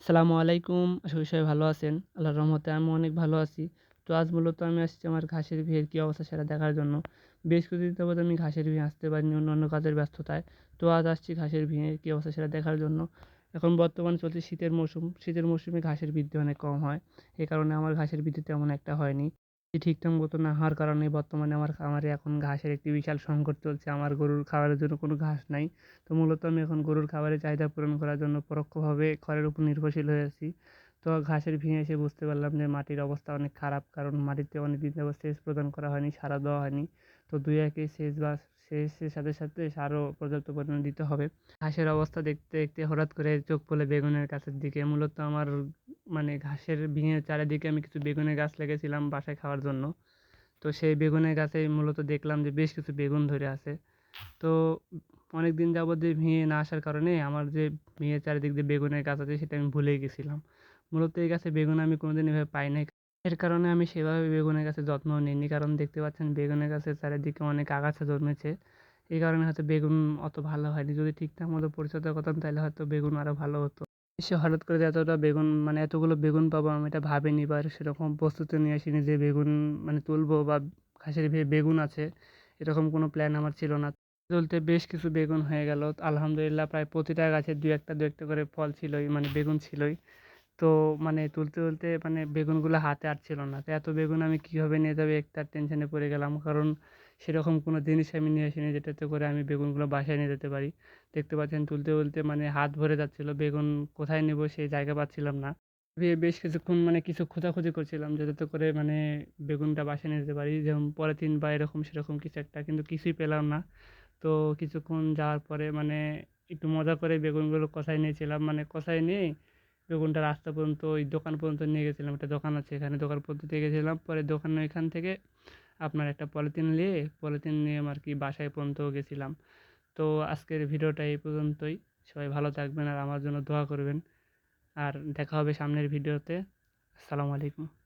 আসসালামু আলাইকুম। আশা সবাই ভালো আছেন। আল্লাহর রহমতে আমি অনেক ভালো আছি। তো আজ মূলত আমি আসছি আমার ঘাসের বিয়ের কী অবস্থা সেটা দেখার জন্য। বেশ কিছুদিন যাবত আমি ঘাসের বিয়ে আসতে পারিনি অন্য অন্য কাজের ব্যস্ততায়। তো আজ আসছি ঘাসের ভিড়ের কী অবস্থা সেটা দেখার জন্য। এখন বর্তমানে চলছে শীতের মৌসুম। শীতের মৌসুমে ঘাসের বৃদ্ধি অনেক কম হয়। এ কারণে আমার ঘাসের বৃদ্ধি তেমন একটা হয়নি। ঠিকঠাক মতো না হওয়ার কারণে বর্তমানে আমার খামারে এখন ঘাসের একটি বিশাল সংকট চলছে। আমার গরুর খাবারের জন্য কোনো ঘাস নাই। তো মূলত আমি এখন গরুর খাবারের চাহিদা পূরণ করার জন্য পরোক্ষভাবে খড়ের উপর নির্ভরশীল হয়ে আছি। তো ঘাসের ভেঙে এসে বুঝতে পারলাম যে মাটির অবস্থা অনেক খারাপ, কারণ মাটিতে অনেক দিন যাবত সেচ প্রদান করা হয়নি, সারা দেওয়া হয়নি। তো দুই একে সেচ বা সেচের সাথে সাথে সারও পর্যাপ্ত পরিমাণে দিতে হবে। ঘাসের অবস্থা দেখতে দেখতে হঠাৎ করে চোখ পড়ে বেগুনের গাছের দিকে। মূলত আমার মানে ঘাসের ভিঙের চারিদিকে আমি কিছু বেগুনের গাছ লেগেছিলাম বাসায় খাওয়ার জন্য। তো সেই বেগুনের গাছে মূলত দেখলাম যে বেশ কিছু বেগুন ধরে আছে। তো অনেক দিন যাবত যে ভেঙে না আসার কারণে আমার যে ভেঙে চারিদিক দিয়ে বেগুনের গাছ আছে সেটা আমি ভুলেই গেছিলাম। মূলত এই গাছে বেগুন আমি কোনোদিন এভাবে পাই নাই। এর কারণে আমি সেভাবে বেগুনের গাছের যত্ন নিইনি। কারণ দেখতে পাচ্ছেন, বেগুনের গাছের চারিদিকে অনেক আগাছা জন্মেছে। এই কারণে হয়তো বেগুন অত ভালো হয়নি। যদি ঠিকঠাক মতো পরিচর্যা করতাম, তাহলে হয়তো বেগুন আরও ভালো হতো। এসে হঠাৎ করে এতটা বেগুন মানে এতগুলো বেগুন পাবো আমি এটা ভাবিনি বা সেরকম প্রস্তুতি নিয়ে আসিনি যে বেগুন মানে তুলবো বা ঘাসের বেগুন আছে, এরকম কোনো প্ল্যান আমার ছিল না। চলতে বেশ কিছু বেগুন হয়ে গেল। আলহামদুলিল্লাহ, প্রায় প্রতিটা গাছে দু একটা দু একটা করে ফল ছিলই মানে বেগুন ছিলই। তো মানে তুলতে তুলতে মানে বেগুনগুলো হাতে আর ছিল না। তো এত বেগুন আমি কীভাবে নিয়ে যাবে একটা টেনশনে পড়ে গেলাম। কারণ সেরকম কোনো জিনিস আমি নিয়ে আসিনি যেটাতে করে আমি বেগুনগুলো বাসায় নিয়ে যেতে পারি। দেখতে পাচ্ছেন তুলতে তুলতে মানে হাত ভরে যাচ্ছিল। বেগুন কোথায় নেব সেই জায়গা পাচ্ছিলাম না। বেশ কিছুক্ষণ মানে কিছু খোঁজাখুঁজি করছিলাম যাতে করে মানে বেগুনটা বাসায় নিয়ে যেতে পারি। যেমন পলিথিন বা এরকম সেরকম কিছু একটা, কিন্তু কিছুই পেলাম না। তো কিছুক্ষণ যাওয়ার পরে মানে একটু মজা করে বেগুনগুলো কষাই নিয়েছিলাম। মানে কষাই নিয়ে বেগুনটা রাস্তা পর্যন্ত, ওই দোকান পর্যন্ত নিয়ে গেছিলাম। একটা দোকান আছে, এখানে দোকান পর্যন্ত নিয়ে গেছিলাম। পরে দোকান ওইখান থেকে আপনার একটা পলিথিন নিয়ে পলিথিন নিয়ে আর কি বাসায় পর্যন্ত গেছিলাম। তো আজকের ভিডিওটা এই পর্যন্তই। সবাই ভালো থাকবেন আর আমার জন্য দোয়া করবেন। আর দেখা হবে সামনের ভিডিওতে। আসসালামু আলাইকুম।